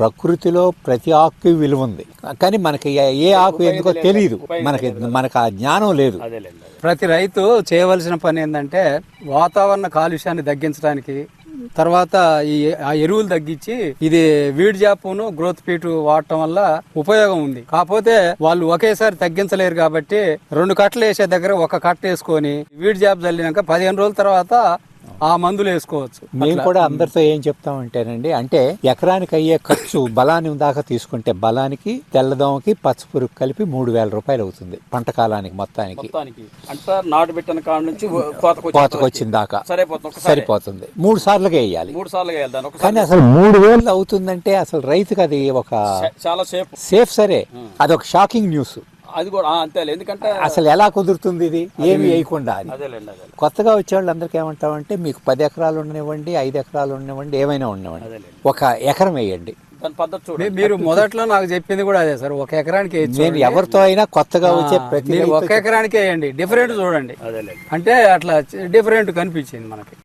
ప్రకృతిలో ప్రతి ఆకు విలువ ఉంది. కానీ మనకి ఏ- ఆకు ఎందుకో తెలియదు మనకి మనకు ఆ జ్ఞానం లేదు. ప్రతి రైతు చేయవలసిన పని ఏంటంటే వాతావరణ కాలుష్యాన్ని తగ్గించడానికి తర్వాత ఈ ఆ ఎరువులు తగ్గించి ఇది వీడ్ జాపును గ్రోత్ పీట్ వాడటం వల్ల ఉపయోగం ఉంది. కాకపోతే వాళ్ళు ఒకేసారి తగ్గించలేరు కాబట్టి రెండు కట్టలు వేసే దగ్గర ఒక కట్ట వేసుకొని వీడ్ జాబ్ చల్లినాక పదిహేను రోజుల తర్వాత ఆ మందులు వేసుకోవచ్చు. మేము కూడా అందరితో ఏం చెప్తామంటేనండి అంటే ఎకరానికి అయ్యే ఖర్చు బలాన్ని దాకా తీసుకుంటే బలానికి తెల్లదోమకి పచ్చపురుగు కలిపి మూడు వేల రూపాయలు అవుతుంది పంట కాలానికి మొత్తానికి. అంటే నాటు పెట్టిన కాడ నుంచి కోతకు వచ్చే కోతకు వచ్చిన దాకా. సరిపోతుంది మూడు సార్లుగా వేయాలి. మూడు సార్లు వేయాలి కానీ అసలు మూడు వేలు అవుతుందంటే అసలు రైతుకి అది ఒక చాలా సేపు. సేఫ్ సరే. అదొక షాకింగ్ న్యూస్. అది కూడా ఆ, అంతేలే. ఎందుకంటే అసలు ఎలా కుదురుతుంది ఇది? ఏమి వేయకుండా కొత్తగా వచ్చే వాళ్ళందరికీ ఏమంటామంటే మీకు పది ఎకరాలు ఉండనివ్వండి ఐదు ఎకరాలు ఉండనివ్వండి ఏమైనా ఉండనివ్వండి. ఒక ఎకరం వేయండి. మీరు మొదట్లో నాకు చెప్పింది కూడా అదే సార్ ఒక ఎకరానికి. నేను ఎవరితో అయినా కొత్తగా వచ్చే ప్రతి ఒక ఎకరానికి వేయండి డిఫరెంట్ చూడండి. అంటే అట్లా డిఫరెంట్ కనిపించింది మనకి.